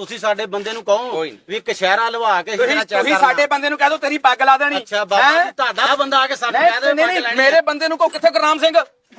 ਤੁਸੀਂ ਸਾਡੇ ਬੰਦੇ ਨੂੰ ਕਹੋ ਕੋਈ ਨੀ। ਵੀ ਕਸ਼ਹਿਰਾ ਲਵਾ ਕੇ ਤੁਸੀਂ ਚੈੱਕ ਤੁਸੀਂ। ਸਾਡੇ ਬੰਦੇ ਨੂੰ ਕਹਿ ਦਿਓ ਤੇਰੀ ਪੱਗ ਲਾ ਦੇਣੀ ਅੱਛਾ ਬਾਬਾ ਹੈਂ? ਜੀ ਤੁਹਾਡਾ ਬੰਦਾ ਆ ਕੇ ਸਾਨੂੰ ਨਹੀਂ ਕਹਿ ਦੇ ਨਹੀਂ, ਪੱਗ ਨਹੀਂ ਲੈਣੀ ਮੇਰੇ। ਬੰਦੇ ਨੂੰ ਕੋ ਕਿੱਥੇ ਗੁਰਨਾਮ ਸਿੰਘ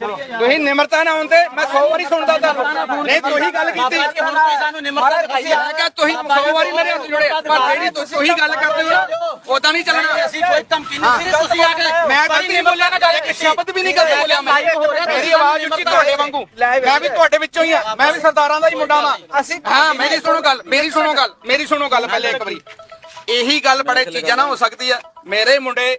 ਤੁਸੀਂ ਨਿਮਰਤਾ ਨਾ ਹੁੰਦੇ ਮੈਂ 100 ਵਾਰੀ ਸੁਣਦਾ ਤੁਹਾਨੂੰ। ਨਹੀਂ ਤੁਸੀਂ ਗੱਲ ਕੀਤੀ। ਸਾਨੂੰ ਨਿਮਰਤਾ ਦਿਖਾਈ ਮੈਂ ਕਿਹਾ ਤੁਸੀਂ 100 ਵਾਰੀ ਮੇਰੇ ਹੱਥ ਜੋੜੇ ਪਰ ਜਿਹੜੀ ਤੁਸੀਂ ਉਹੀ ਗੱਲ ਕਰਦੇ ਹੋ ਉਦਾਂ ਨਹੀਂ ਚੱਲਣਾ। ਅਸੀਂ ਕੋਈ ਧਮਕੀ ਨਹੀਂ ਸਿਰਫ ਤੁਸੀਂ ਆ ਕੇ ਮੈਂ ਗਲਤੀ ਨਹੀਂ ਬੋਲਿਆ ਨਾ ਗੱਲ ਇੱਕ ਸ਼ਬਦ ਵੀ ਨਹੀਂ ਗਲਤ ਬੋਲਿਆ ਮੈਂ ਮੇਰੀ ਆਵਾਜ਼ ਉੱਚੀ ਤੁਹਾਡੇ ਵਾਂਗੂ। ਮੈਂ ਵੀ ਤੁਹਾਡੇ ਵਿੱਚੋਂ ਹੀ ਆ। ਮੈਂ ਵੀ ਸਰਦਾਰਾਂ ਦਾ ਹੀ ਮੁੰਡਾ ਵਾਂ। ਅਸੀਂ ਹਾਂ ਮੇਰੀ ਸੁਣੋ ਗੱਲ ਮੇਰੀ ਸੁਣੋ ਗੱਲ ਮੇਰੀ ਸੁਣੋ ਗੱਲ ਪਹਿਲੇ ਇੱਕ ਵਾਰੀ। ਇਹੀ ਗੱਲ ਬੜੇ ਚੀਜ਼ਾਂ ਨਾ ਹੋ ਸਕਦੀ ਆ। ਮੇਰੇ ਮੁੰਡੇ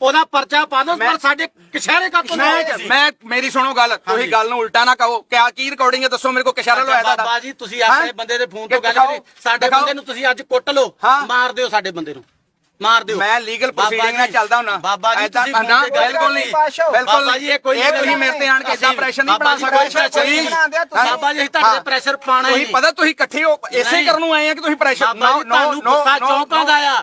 ਉਹਦਾ ਪਰਚਾ ਪਾ ਦਿਓ ਪਰ ਸਾਡੇ ਕਸ਼ਹਿਰੇ ਕਾ ਤੋਂ ਮੈਂ ਮੈਂ ਮੇਰੀ ਸੁਣੋ ਗੱਲ ਤੁਸੀਂ ਗੱਲ ਨੂੰ ਉਲਟਾ ਨਾ ਕਹੋ। ਕਿਆ ਕੀ ਰਿਕਾਰਡਿੰਗ ਹੈ ਦੱਸੋ ਮੇਰੇ ਕੋ ਕਿਸ਼ਾਰਾ ਲਵਾਇਆ ਬਾਬਾ ਤੁਹਾਡਾ ਜੀ ਤੁਸੀਂ ਆਪਣੇ? ਬੰਦੇ ਦੇ ਫੋਨ ਤੋਂ ਗੱਲ ਕਰੀ ਸਾਡੇ। ਬੰਦੇ ਨੂੰ ਤੁਸੀਂ ਅੱਜ ਕੁੱਟ ਲਓ। ਮਾਰ ਦਿਓ ਸਾਡੇ ਬੰਦੇ ਨੂੰ। ਮਾਰ ਦਿਓ। ਮੈਂ ਲੀਗਲ ਬਾਬਾ ਪ੍ਰੋਸੀਡਿੰਗ ਨਾਲ ਚੱਲਦਾ ਹੁੰਨਾ ਬਾਬਾ ਜੀ ਤੁਸੀਂ ਨਾ, ਬਿਲਕੁਲ ਨਹੀਂ। ਬਿਲਕੁਲ ਬਾਬਾ ਜੀ ਇਹ ਕੋਈ ਇਹ ਤੁਸੀਂ ਮੇਰੇ ਤੇ ਆਣ ਕੇ ਇਦਾਂ ਪ੍ਰੈਸ਼ਰ ਨਹੀਂ ਬਣਾ ਬਾਬਾ ਜੀ, ਸਕਦੇ। ਬਾਬਾ ਜੀ ਅਸੀਂ ਤੁਹਾਡੇ ਪ੍ਰੈਸ਼ਰ ਪਾਣਾ ਹੀ ਤੁਸੀਂ ਪਤਾ ਤੁਸੀਂ ਇਕੱਠੇ ਹੋ ਇਸੇ। ਕਰਨ ਨੂੰ ਆਏ ਆ ਕਿ ਤੁਸੀਂ ਪ੍ਰੈਸ਼ਰ ਬਾਬਾ ਜੀ ਤੁਹਾਨੂੰ ਗੁੱਸਾ ਚੌਂਕਾਂ ਦਾ ਆ।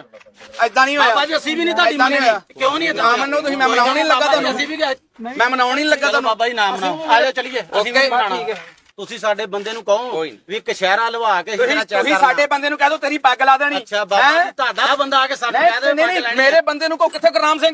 ਐਦਾਂ ਨਹੀਂ ਹੋਇਆ। ਬਾਬਾ ਜੀ ਅਸੀਂ ਵੀ ਨਹੀਂ ਤੁਹਾਡੀ ਮੰਨਣੀ। ਹੋਇਆ। ਕਿਉਂ ਨਹੀਂ ਨਾ ਮੰਨੋ ਤੁਸੀਂ ਮੈਂ ਮਨਾਉਣ ਨਹੀਂ ਲੱਗਾ ਤੁਹਾਨੂੰ। ਅਸੀਂ ਵੀ ਮੈਂ ਮਨਾਉਣ ਨਹੀਂ ਲੱਗਾ ਤੁਹਾਨੂੰ। ਬਾਬਾ ਜੀ ਨਾਮ ਨਾਮ ਆ ਜਾਓ ਚਲੀਏ। ਅਸੀਂ ਵੀ ਹੈ। ਤੁਸੀਂ ਸਾਡੇ ਬੰਦੇ ਨੂੰ ਕਹੋ। ਵੀ ਕਸ਼ਹਿਰਾ ਲਵਾ ਕੇ ਜਿਹੜਾ ਚੈੱਕ ਤੁਸੀਂ। ਸਾਡੇ ਬੰਦੇ ਨੂੰ ਕਹਿ ਦਿਓ ਤੇਰੀ ਪੱਗ ਲਾ ਦੇਣੀ। ਅੱਛਾ ਬਾਬਾ ਤੁਹਾਡਾ ਬੰਦਾ ਆ ਕੇ ਸਾਨੂੰ ਕਹਿ ਦੇ ਪੱਗ ਨਹੀਂ ਲੈਣੀ ਮੇਰੇ ਬੰਦੇ ਨੂੰ ਕੋ ਕਿੱਥੇ ਗੁਰਨਾਮ ਸਿੰਘ?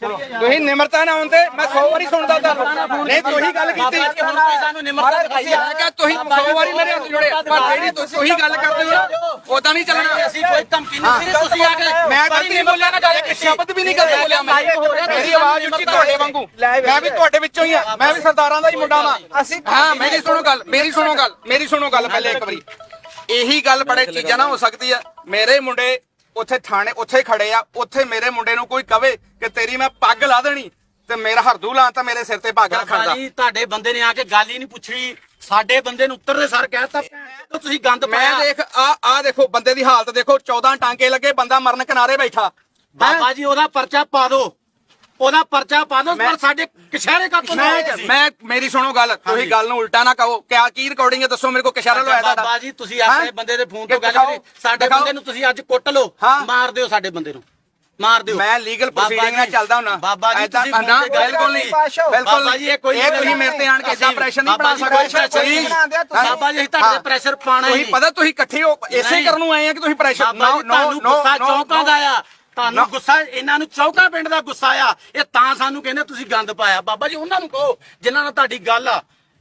ਤੁਸੀਂ ਨਿਮਰਤਾ ਨਾ ਹੁੰਦੇ ਮੈਂ 100 ਵਾਰੀ ਸੁਣਦਾ ਤੁਹਾਨੂੰ। ਨਹੀਂ ਤੁਸੀਂ ਗੱਲ ਕੀਤੀ। ਸਾਨੂੰ ਨਿਮਰਤਾ ਦਿਖਾਈ ਤੁਸੀਂ 100 ਵਾਰੀ ਮੇਰੇ ਹੱਥ ਜੋੜੇ। ਪਰ ਜਿਹੜੀ ਤੁਸੀਂ ਉਹੀ ਗੱਲ ਕਰਦੇ ਹੋ ਉਦਾਂ ਨਹੀਂ ਚੱਲਣਾ। ਅਸੀਂ ਕੋਈ ਧਮਕੀ ਨਹੀਂ ਸਿਰਫ ਤੁਸੀਂ ਆ ਕੇ ਮੈਂ ਗਲਤੀ ਨਹੀਂ ਬੋਲਿਆ ਨਾ ਗੱਲ ਇੱਕ ਸ਼ਬਦ ਵੀ ਨਹੀਂ ਗਲਤ ਬੋਲਿਆ ਮੈਂ ਮੇਰੀ ਆਵਾਜ਼ ਉੱਚੀ ਤੁਹਾਡੇ ਵਾਂਗੂ। ਮੈਂ ਵੀ ਤੁਹਾਡੇ ਵਿੱਚੋਂ ਹੀ ਆ। ਮੈਂ ਵੀ ਸਰਦਾਰਾਂ ਦਾ ਹੀ ਮੁੰਡਾ ਵਾਂ। ਅਸੀਂ ਹਾਂ ਮੇਰੀ ਸੁਣੋ ਗੱਲ ਮੇਰੀ ਸੁਣੋ ਗੱਲ ਮੇਰੀ ਸੁਣੋ ਗੱਲ ਪਹਿਲੇ ਇੱਕ ਵਾਰੀ। ਇਹੀ ਗੱਲ ਬੜੇ ਚੀਜ਼ਾਂ ਨਾ ਹੋ ਸਕਦੀ ਆ। ਮੇਰੇ ਮੁੰਡੇ ਉੱਥੇ ਥਾਣੇ ਉੱਥੇ ਖੜੇ ਆ। ਉੱਥੇ ਮੇਰੇ ਮੁੰਡੇ ਨੂੰ ਕੋਈ ਕਵੇ ਤੇਰੀ ਮੈਂ ਪੱਗ ਲਾ ਦੇਣੀ ਤੇ ਮੇਰਾ ਹਰਦੂ ਲਾਂ ਤਾਂ ਮੇਰੇ ਸਿਰ ਤੇ ਪੱਗ ਰੱਖਣ ਦਾ। ਜੀ ਤੁਹਾਡੇ ਬੰਦੇ ਨੇ ਆ ਕੇ ਗੱਲ ਹੀ ਨਹੀਂ ਪੁੱਛੀ ਸਾਡੇ ਬੰਦੇ ਨੂੰ ਉੱਤਰਦੇ ਸਰ ਕਹਿਤਾ ਤੁਸੀਂ ਗੰਦ ਮੈਂ ਪਾਇਆ। ਦੇਖ ਆ ਆ ਦੇਖੋ ਬੰਦੇ ਦੀ ਹਾਲਤ ਦੇਖੋ 14 ਟਾਂਕੇ ਲੱਗੇ ਬੰਦਾ ਮਰਨ ਕਿਨਾਰੇ ਬੈਠਾ। ਬਾਬਾ ਜੀ ਉਹਦਾ ਪਰਚਾ ਪਾ ਦਿਓ। ਉਹਦਾ ਪਰਚਾ ਪਾ ਦਿਓ ਪਰ ਸਾਡੇ ਕਸ਼ਹਿਰੇ ਕਾ ਤੋਂ ਮੈਂ ਮੈਂ ਮੇਰੀ ਸੁਣੋ ਗੱਲ ਤੁਸੀਂ ਗੱਲ ਨੂੰ ਉਲਟਾ ਨਾ ਕਹੋ। ਕਿਆ ਕੀ ਰਿਕਾਰਡਿੰਗ ਹੈ ਦੱਸੋ ਮੇਰੇ ਕੋ ਕਿਸ਼ਾਰਾ ਲਵਾਇਆ ਤੁਹਾਡਾ। ਬਾਬਾ ਜੀ ਤੁਸੀਂ ਆਪਣੇ ਹੈਂ? ਬੰਦੇ ਦੇ ਫੋਨ ਤੋਂ ਗੱਲ ਦਿਖਾਓ, ਕਰੀ। ਸਾਡੇ ਦਿਖਾਓ। ਬੰਦੇ ਨੂੰ ਤੁਸੀਂ ਅੱਜ ਕੁੱਟ ਲਓ ਹਾਂ। ਮਾਰ ਦਿਓ ਸਾਡੇ ਬੰਦੇ ਨੂੰ। ਮਾਰ ਦਿਓ। ਮੈਂ ਲੀਗਲ ਪ੍ਰੋਸੀਡਿੰਗ ਨਾਲ ਚੱਲਦਾ ਹੁੰਨਾ ਬਾਬਾ ਜੀ ਤੁਸੀਂ ਨਾ, ਬਿਲਕੁਲ ਨਹੀਂ। ਬਿਲਕੁਲ ਬਾਬਾ ਜੀ ਇਹ ਕੋਈ ਇਹ ਤੁਸੀਂ ਮੇਰੇ ਤੇ ਆਣ ਕੇ ਇਦਾਂ ਪ੍ਰੈਸ਼ਰ ਨਹੀਂ ਬਣਾ ਸਕਦੇ। ਬਾਬਾ ਜੀ ਅਸੀਂ ਤੁਹਾਡੇ ਪ੍ਰੈਸ਼ਰ ਪਾਣਾ ਹੀ ਤੁਸੀਂ ਪਤਾ ਤੁਸੀਂ ਇਕੱਠੇ ਹੋ ਇਸੇ। ਕਰਨ ਨੂੰ ਆਏ ਆ ਕਿ ਤੁਸੀਂ ਪ੍ਰੈਸ਼ਰ ਜੀ ਤੁਹਾਨੂੰ ਗੁੱਸਾ ਚੌਂਕਾਂ ਦਾ ਆ। ਤੁਹਾਨੂੰ. ਗੁੱਸਾ ਇਹਨਾਂ ਨੂੰ ਚੌਂਕਾ ਪਿੰਡ ਦਾ ਗੁੱਸਾ ਆ। ਇਹ ਤਾਂ ਸਾਨੂੰ ਕਹਿੰਦੇ ਤੁਸੀਂ ਗੰਦ ਪਾਇਆ। ਬਾਬਾ ਜੀ ਉਹਨਾਂ ਨੂੰ ਕਹੋ ਜਿਨ੍ਹਾਂ ਨਾਲ ਤੁਹਾਡੀ ਗੱਲ ਆ।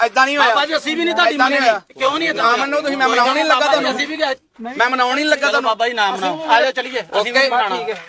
ਐਦਾਂ ਨਹੀਂ ਹੋਇਆ। ਬਾਬਾ ਜੀ ਅਸੀਂ ਵੀ ਨਹੀਂ ਤੁਹਾਡੀ ਹੋਇਆ। ਕਿਉਂ ਨਹੀਂ ਨਾ ਮੰਨੋ ਤੁਸੀਂ ਮੈਂ ਮਨਾਉਣ ਨਹੀਂ ਲੱਗਾ ਤੁਹਾਨੂੰ। ਅਸੀਂ ਵੀ ਮੈਂ ਮਨਾਉਣ ਨਹੀਂ ਲੱਗਾ ਤੁਹਾਨੂੰ। ਬਾਬਾ ਜੀ ਨਾਮ ਬਣਾਓ ਆ ਜਾਓ ਚਲੀਏ। ਅਸੀਂ ਵੀ ਬਣਾਉਣਾ। ਠੀਕ ਹੈ।